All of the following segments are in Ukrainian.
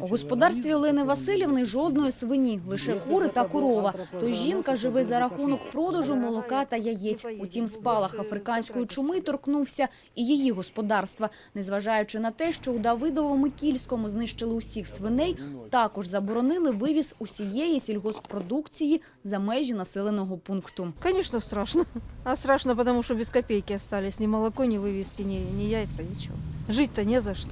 У господарстві Олени Васильівни жодної свині, лише кури та корова. Тож жінка живе за рахунок продажу молока та яєць. Утім, спалах африканської чуми торкнувся і її господарства. Незважаючи на те, що у Давидово-Микільському знищили усіх свиней, також заборонили вивіз усієї сільгоспродукції за межі населеного пункту. Конечно, страшно. А страшно, потому что без копейки остались. Ни молоко не вывезти, ни, ни яйца, ничего. Жить-то не за что.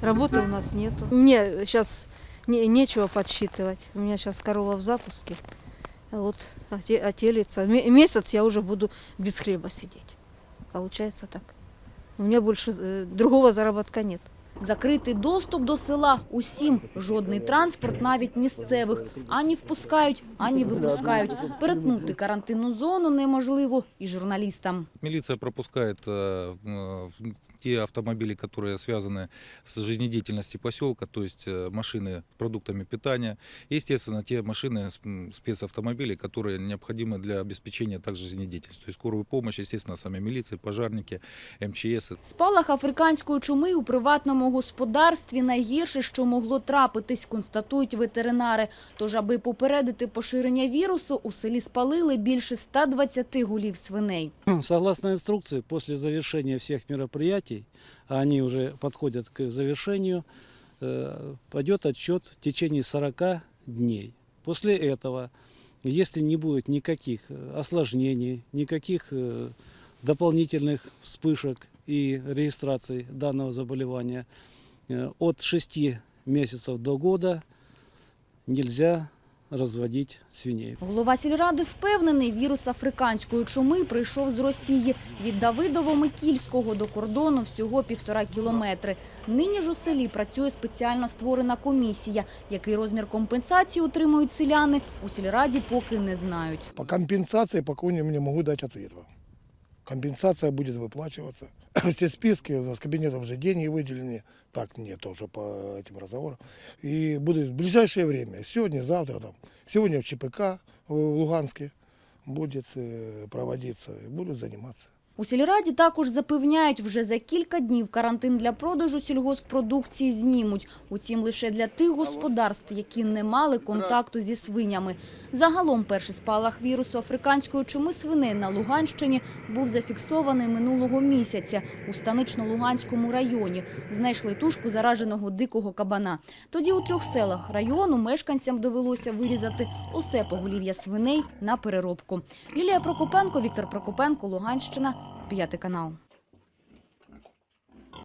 Работы у нас нету. Мне сейчас не, нечего подсчитывать. У меня сейчас корова в запуске. А Вот оте- отелится. Ме- Месяц я уже буду без хлеба сидеть. Получается так. У меня больше э, другого заработка нет. Закритий доступ до села усім. Жодний транспорт, навіть місцевих, ані впускають, ані випускають. Перетнути карантинну зону неможливо і журналістам. Милиция пропускает э, м, в- те автомобили, которые связаны с жизнедеятельностью поселка, то есть э, машины с продуктами питания, и, естественно, те машины, с- м, спецавтомобили, которые необходимы для обеспечения также жизнедеятельности. То есть скорую помощь, естественно, сами милиции, пожарники, МЧС. Спалах африканської чуми у приватному господарстві найгірше, що могло трапитись, констатують ветеринари. Тож, аби попередити поширення вірусу, у селі спалили більше 120 гулів свиней. Согласно инструкции, после завершения всех мероприятий, а они уже подходят к завершению, э, пойдет отчет в течение 40 дней. После этого, если не будет никаких э, осложнений, никаких э, дополнительных вспышек и регистраций данного заболевания, э, от 6 месяцев до года нельзя разводить свиней. Голова сільради впевнений, вірус африканської чуми прийшов з Росії. Від Давидово-Микільського до кордону всього півтора кілометри. Нині ж у селі працює спеціально створена комісія. Який розмір компенсації отримують селяни, у сільраді поки не знають. По компенсации пока не, не могу дать ответ вам. Компенсация будет выплачиваться. Все списки у нас кабинетом уже деньги выделены. Так нет уже по этим разговорам. И будет в ближайшее время, сегодня, завтра, там, сегодня в ЧПК в Луганске будет э, проводиться, и будут заниматься. У сільраді також запевняють, вже за кілька днів карантин для продажу сільгоспродукції знімуть. Утім, лише для тих господарств, які не мали контакту зі свинями. Загалом перший спалах вірусу африканської чуми свиней на Луганщині був зафіксований минулого місяця у Станично-Луганському районі. Знайшли тушку зараженого дикого кабана. Тоді у трьох селах району мешканцям довелося вирізати усе поголів'я свиней на переробку. Лілія Прокопенко, Віктор Прокопенко, Луганщина, п'ятий канал.